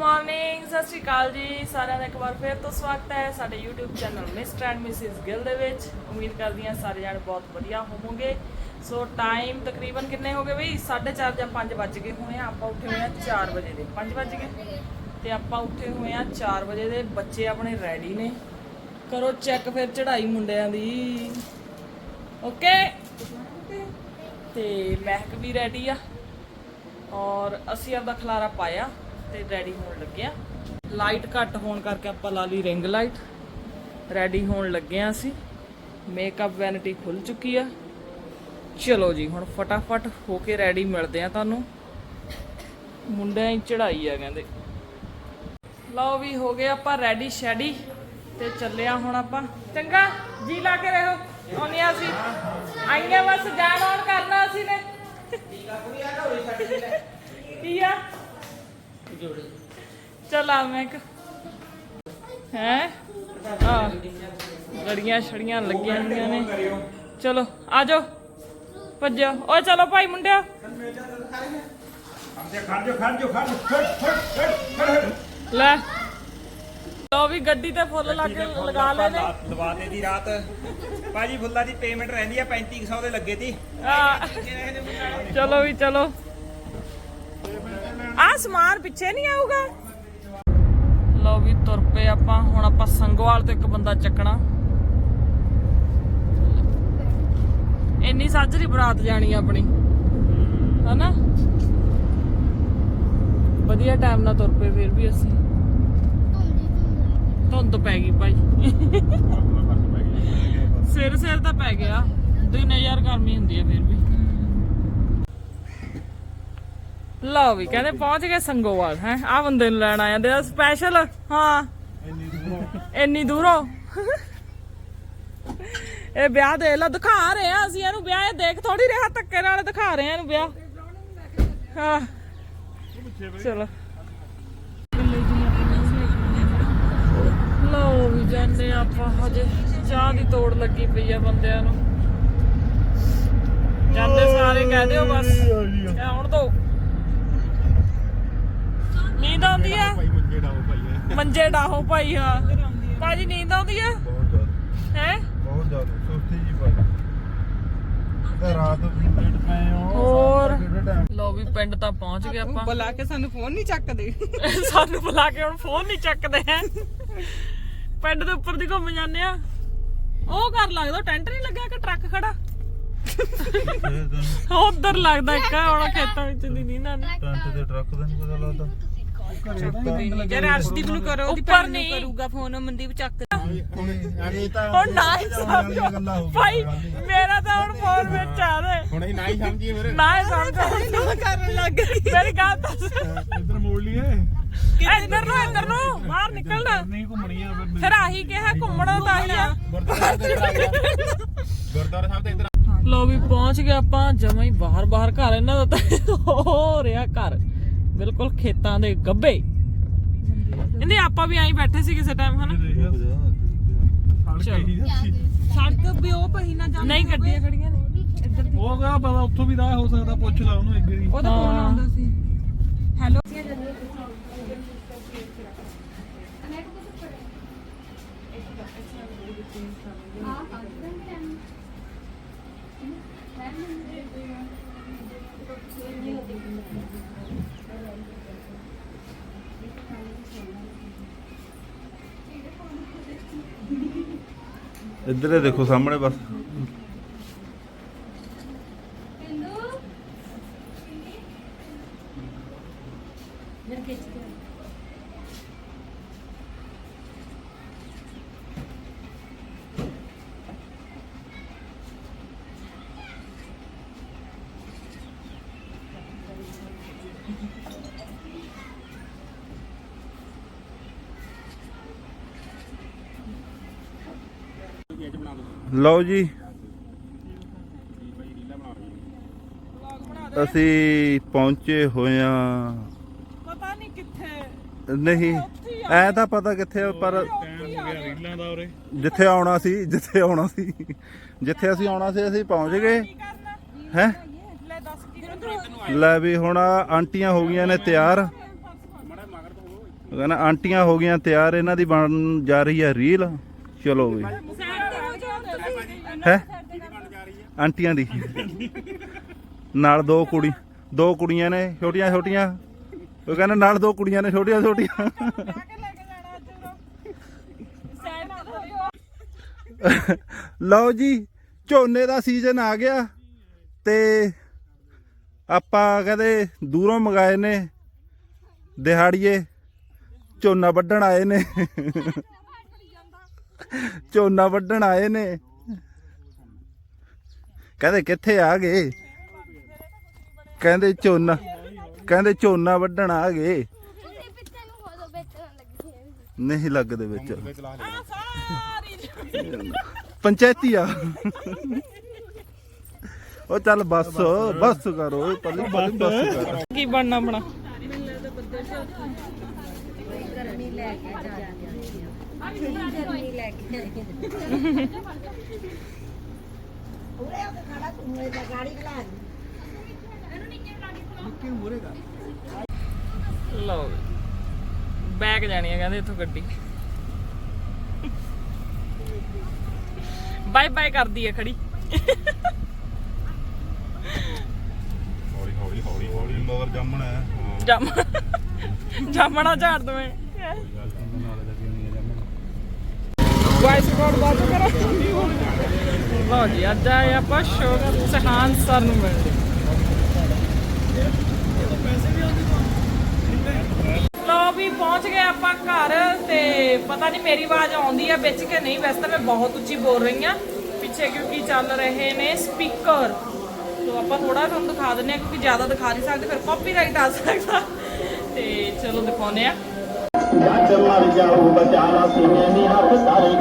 Morning ਸਤਿ ਸ਼੍ਰੀ ਅਕਾਲ ਜੀ, ਸਾਰਿਆਂ ਦਾ ਇੱਕ ਵਾਰ ਫਿਰ ਤੋਂ ਸਵਾਗਤ ਹੈ ਸਾਡੇ YouTube channel mister and missus Gill ਦੇ ਵਿੱਚ। ਉਮੀਦ ਕਰਦੀ ਹਾਂ ਸਾਰੇ ਜਾਣੇ ਬਹੁਤ ਵਧੀਆ ਹੋਵੋਗੇ। ਸੋ ਟਾਈਮ ਤਕਰੀਬਨ ਕਿੰਨੇ ਹੋ ਗਏ ਬਈ? 4:30 ਜਾਂ 5 ਵੱਜ ਗਏ ਹੋਏ ਆ। ਆਪਾਂ ਉੱਠੇ ਹੋਏ ਆ 4 ਵਜੇ ਦੇ। 5 ਵੱਜ ਗਏ। ਤੇ ਆਪਾਂ ਉੱਠੇ ਹੋਏ ਆ 4 ਵਜੇ ਦੇ। ਬੱਚੇ ਆਪਣੇ ਰੈਡੀ ਨੇ। ਕਰੋ ਚੈੱਕ ਫਿਰ ਚੜਾਈ ਮੁੰਡਿਆਂ ਦੀ। ਓਕੇ ਤੇ ਮਹਿਕ ਵੀ ਰੈਡੀ ਆ। ਔਰ ਅਸੀਂ ਆਪਦਾ ਖਲਾਰਾ ਪਾਇਆ। ਤੇ ਰੈਡੀ ਹੋਣ ਲੱਗਿਆ ਲਾਈਟ ਘੱਟ ਹੋਣ ਕਰਕੇ ਆਪਾਂ ਲਾ ਲਈ ਰਿੰਗ ਲਾਈਟ ਰੈਡੀ ਹੋਣ ਲੱਗੇ ਆ ਅਸੀਂ। ਮੇਕਅਪ ਵੈਨਿਟੀ ਖੁੱਲ ਚੁੱਕੀ ਆ। ਚਲੋ ਜੀ ਹੁਣ ਫਟਾਫਟ ਹੋ ਕੇ ਰੈਡੀ ਮਿਲਦੇ ਆ ਤੁਹਾਨੂੰ। ਮੁੰਡਿਆਂ ਦੀ ਚੜਾਈ ਆ ਕਹਿੰਦੇ। ਲਓ ਵੀ ਹੋ ਗਏ ਆਪਾਂ ਰੈਡੀ ਸ਼ੈਡੀ। ਤੇ ਚੱਲਿਆ ਹੁਣ ਆਪਾਂ। ਚੰਗਾ ਜੀ ਲਾ ਕੇ ਰਹੋ। ਆਉਣੀਆਂ ਸੀ ਆਈਆਂ ਬਸ ਜਾਣ ਆਉਣ ਕਰਨਾ ਅਸੀਂ ਨੇ। ਕੀ ਆ? ਚਲ ਆ ਮੈਂ ਹੈ? ਆ ਲੜੀਆਂ ਛੜੀਆਂ ਲੱਗੀਆਂ ਹੋਈਆਂ ਨੇ। ਚਲੋ ਆ ਜਾਓ। ਭੱਜੋ ਓਏ ਚਲੋ ਭਾਈ ਖੜ ਲੈ। ਲਓ ਵੀ ਗੱਡੀ ਤੇ ਫੁੱਲ ਲੱਗ ਲਗਾ ਲਏ ਨੇ। ਲਵਾ ਦੇ ਦੀ ਰਾਤ। ਭਾਜੀ ਫੁੱਲਾਂ ਦੀ ਪੇਮੈਂਟ ਰਹਿੰਦੀ ਆ 3500 ਦੇ ਲੱਗੇ ਤੀ ਚਲੋ ਵੀ ਚਲੋ। ਆ ਸਮਾਨ ਪਿੱਛੇ ਨਹੀਂ ਆਊਗਾ। ਲਓ ਵੀ ਤੁਰ ਪਏ ਆਪਾਂ ਹੁਣ ਆਪਾਂ ਸੰਗਵਾਲ ਤੋਂ ਇੱਕ ਬੰਦਾ ਚੱਕਣਾ। ਇੰਨੀ ਸਾਜਰੀ ਬਰਾਤ ਜਾਣੀ ਆ ਆਪਣੀ। ਹਨਾ? ਵਧੀਆ ਟਾਈਮ ਨਾਲ ਤੁਰ ਪਏ ਫਿਰ ਵੀ ਅਸੀਂ। ਧੁੰਦ ਪੈ ਗਈ ਭਾਈ। ਸਿਰ ਸਿਰ ਤਾਂ ਪੈ ਗਿਆ। ਦਿਨ ਯਾਰ ਗਰਮੀ ਹੁੰਦੀ ਹੈ ਫਿਰ ਵੀ। ਲਓ ਵੀ, ਕਹਿੰਦੇ ਪਹੁੰਚ ਗਏ ਸੰਗੋਵਾਲ, ਹੈ? ਆ ਬੰਦੇ ਨੂੰ ਲੈਣ ਆਇਆ ਦੇ ਸਪੈਸ਼ਲ ਹਾਂ। ਇੰਨੀ ਦੂਰੋਂ। ਇਹ ਵਿਆਹ ਦੇ ਲਾ, ਦਿਖਾ ਰਹੇ ਆ ਅਸੀਂ ਇਹਨੂੰ ਵਿਆਹ, ਇਹ ਦੇਖ ਥੋੜੀ ਰਿਹਾ, ਧੱਕੇ ਨਾਲ ਦਿਖਾ ਰਹੇ ਆ ਇਹਨੂੰ ਵਿਆਹ। ਹਾਂ। ਚਲੋ। ਲਓ ਵੀ, ਜਾਂਦੇ ਆਪਾਂ ਹਜੇ। ਚਾਹ ਦੀ ਤੋੜ ਲੱਗੀ ਪਈ ਆ ਬੰਦਿਆਂ ਨੂੰ। ਜਾਂਦੇ ਸਾਰੇ ਕਹਿ ਦਿਓ ਬਸ, ਇਹ ਆਉਣ ਦੋ ਨੀਂਦ ਆਉਂਦੀ ਆ ਭਾਈ ਮੰਜੇ ਡਾਓ ਭਾਈ ਮੰਜੇ ਡਾਹੋ ਭਾਈ ਹਾਂ। ਭਾਜੀ ਨੀਂਦ ਆਉਂਦੀ ਆ? ਬਹੁਤ ਜ਼ਿਆਦਾ। ਹੈ? ਬਹੁਤ ਜ਼ਿਆਦਾ। ਸੁਸਤੀ ਜੀ ਭਾਈ। ਤੇ ਰਾਤ ਨੂੰ ਲੇਟ ਪਏ ਹੋ। ਹੋਰ? ਕਿਹੜੇ ਟਾਈਮ ਲੋ ਵੀ ਪਿੰਡ ਤਾਂ ਪਹੁੰਚ ਗਏ ਆਪਾਂ। ਬੁਲਾ ਕੇ ਸਾਨੂੰ ਫੋਨ ਨਹੀਂ ਚੱਕਦੇ। ਸਾਨੂੰ ਬੁਲਾ ਕੇ ਹੁਣ ਫੋਨ ਨਹੀਂ ਚੱਕਦੇ ਹੈ। ਪਿੰਡ ਦੇ ਉੱਪਰ ਦੀ ਘੁੰਮ ਜਾਂਦੇ ਆ। ਉਹ ਕਰ ਲੱਗਦਾ ਟੈਂਟ ਨਹੀਂ ਲੱਗਿਆ ਕਿ ਟਰੱਕ ਖੜਾ। ਉਧਰ ਲੱਗਦਾ ਇੱਕ ਹੁਣ ਖੇਤਾਂ ਵਿੱਚ ਦੀ ਨਹੀਂ ਨਾ ਟੈਂਟ ਦੇ ਟਰੱਕ ਦਾ ਨਹੀਂ ਪਤਾ ਲੱਗਦਾ। ਜੇ ਰਾਜਦੀਪ ਨੂੰ ਕਰੋ ਉਹਦੀ ਉੱਪਰ ਭੈਣ ਨੂੰ ਨਹੀਂ। ਕਰੂਗਾ ਫੋਨ ਮਨਦੀਪ ਚੱਕ ਤਾਂ ਹੁਣ ਨਾ ਹੀ ਗੱਲਾਂ ਹੋ ਸਮਝੋ ਭਾਈ ਮੇਰਾ ਤਾਂ ਹੁਣ ਫੋਨ ਵਿੱਚ ਆ ਰਿਹਾ ਹੁਣ ਇਹ ਨਾ ਹੀ ਸਮਝੀਏ ਫਿਰ। ਨਾ ਹੀ ਸਮਝੋ। ਕਰਨ ਲੱਗ ਗਈ। ਮੇਰੀ ਗੱਲ ਦੱਸ ਇੱਧਰ ਮੋੜ ਲਈਏ। ਇੱਧਰ ਨੂੰ ਇੱਧਰ ਨੂੰ। ਬਾਹਰ ਨਿਕਲਣਾ। ਨਹੀਂ ਘੁੰਮਣੀ ਆ ਫਿਰ ਫਿਰ ਆਹੀ ਕਿਹਾ ਘੁੰਮਣਾ ਤਾਂ ਹੀ ਆ। ਗੁਰਦੁਆਰਾ ਸਾਹਿਬ ਤੇ ਇੱਧਰ ਗੁਰਦੁਆਰਾ ਸਾਹਿਬ ਤੇ ਇੱਧਰ ਲੋ ਵੀ ਪਹੁੰਚ ਗਏ ਆਪਾਂ ਜਮਾਂ ਹੀ ਬਾਹਰ ਬਾਹਰ ਘਰ ਇਹਨਾਂ ਦਾ ਤਾਂ ਹੋ ਰਿਹਾ ਘਰ। ਬਿਲਕੁਲ ਖੇਤਾਂ ਦੇ ਗੱਬੇ। ਇਹਨੇ ਆਪਾਂ ਵੀ ਆਈ ਬੈਠੇ ਸੀ ਕਿਸੇ ਟਾਈਮ ਹਨਾ? ਸੜਕ ਵੀ ਉਹ ਪਹੀ ਨਾ ਜਾ ਨਹੀਂ ਗੱਡੀਆਂ ਖੜੀਆਂ ਨੇ। ਉਹ ਕਹਾ ਪਤਾ ਉੱਥੋਂ ਵੀ ਰਾਹ ਹੋ ਸਕਦਾ ਪੁੱਛ ਲਾ ਉਹਨੂੰ ਇੱਕ ਵਾਰੀ। ਉਹਦਾ ਫੋਨ ਹਾਂ। ਆਉਂਦਾ ਸੀ। ਹੈਲੋ ਇੱਧਰ ਹੀ ਇੱਧਰ ਦੇਖੋ ਸਾਹਮਣੇ ਬਸ। ਲਓ ਜੀ। ਅਸੀਂ ਪਹੁੰਚੇ ਹੋਏ ਆ ਪਤਾ ਨਹੀਂ ਕਿੱਥੇ। ਨਹੀਂ ਐ ਤਾਂ ਪਤਾ ਕਿੱਥੇ ਪਰ ਰੀਲਾਂ ਦਾ ਉਰੇ। ਜਿੱਥੇ ਆਉਣਾ ਸੀ ਜਿੱਥੇ ਆਉਣਾ ਸੀ। ਜਿੱਥੇ ਅਸੀਂ ਆਉਣਾ ਸੀ ਅਸੀਂ ਪਹੁੰਚ ਗਏ। ਹੈ? ਲੈ ਵੀ ਹੁਣ ਆਂਟੀਆਂ ਹੋ ਗਈਆਂ ਨੇ ਤਿਆਰ। ਕਹਿੰਦਾ ਆਂਟੀਆਂ ਹੋ ਗਈਆਂ ਤਿਆਰ ਇਹਨਾਂ ਦੀ ਬਣ ਜਾ ਰਹੀ ਹੈ ਰੀਲ। ਚਲੋ ਵੀ। ਹੈ? ਆਂਟੀਆਂ ਦੀ। ਨਾਲ ਦੋ ਕੁੜੀ, ਦੋ ਕੁੜੀਆਂ ਨੇ, ਛੋਟੀਆਂ ਛੋਟੀਆਂ। ਉਹ ਕਹਿੰਦਾ ਨਾਲ ਦੋ ਕੁੜੀਆਂ ਨੇ, ਛੋਟੀਆਂ ਛੋਟੀਆਂ। ਲਓ ਜੀ, ਝੋਨੇ ਦਾ ਸੀਜ਼ਨ ਆ ਗਿਆ ਤੇ ਆਪਾਂ ਕਹਿੰਦੇ ਦੂਰੋਂ ਮੰਗਾਏ ਨੇ, ਦਿਹਾੜੀਏ। ਝੋਨਾ ਵੱਢਣ ਆਏ ਨੇ। ਝੋਨਾ ਵੱਢਣ ਆਏ ਨੇ। ਕਹਿੰਦੇ ਕਿੱਥੇ ਆ ਗਏ? ਕਹਿੰਦੇ ਝੋਨਾ ਕਹਿੰਦੇ ਝੋਨਾ ਵੱਢਣ ਆ ਗਏ। ਨਹੀਂ ਲੱਗਦੇ ਵਿੱਚ। ਪੰਚਾਇਤੀ ਆ। ਉਹ ਚੱਲ ਬੱਸ ਬੱਸ ਕਰੋ ਓਏ ਬੱਸ ਕਰ। ਕੀ ਬਣਨਾ ਲਓ ਬੈਗ ਜਾਣੀ ਆ ਕਹਿੰਦੇ ਇੱਥੋਂ ਗੱਡੀ। ਬਾਏ ਬਾਏ ਕਰਦੀ ਹੈ ਖੜੀ। ਹੌਲੀ ਹੌਲੀ ਹੌਲੀ ਹੌਲੀ ਮਗਰ ਜੰਮਣਾ ਹੈ। ਜੰਮ ਜਾਮਣਾ ਝਾੜ ਦਵੇਂ। ਵਾਇਸ ਰਿਕਾਰਡ ਬਾਤ ਕਰੋ। ਲਓ ਜੀ, ਅੱਜ ਆਏ ਆਪਾਂ ਸ਼ੋਗਨ ਸਹਾਨ ਸਰ ਨੂੰ ਮਿਲਦੇ ਲੋ ਵੀ ਪਹੁੰਚ ਗਏ ਆਪਾਂ ਘਰ ਤੇ ਪਤਾ ਨਹੀਂ ਮੇਰੀ ਆਵਾਜ਼ ਆਉਂਦੀ ਆ ਵਿੱਚ ਕਿ ਨਹੀਂ, ਵੈਸੇ ਤਾਂ ਮੈਂ ਬਹੁਤ ਉੱਚੀ ਬੋਲ ਰਹੀ ਆ। ਪਿੱਛੇ ਕਿਉਂਕਿ ਚੱਲ ਰਹੇ ਨੇ ਸਪੀਕਰ ਸੋ ਆਪਾਂ ਥੋੜਾ ਤੁਹਾਨੂੰ ਦਿਖਾ ਦਿੰਨੇ ਆ, ਕਿਉਂਕਿ ਜ਼ਿਆਦਾ ਦਿਖਾ ਨਹੀਂ ਸਕਦੇ, ਫਿਰ ਕਾਪੀਰਾਈਟ ਆ ਸਕਦਾ। ਤੇ ਚਲੋ ਦਿਖਾਉਂਦੇ ਆ। चल मां रिजा बचारा सी हथारी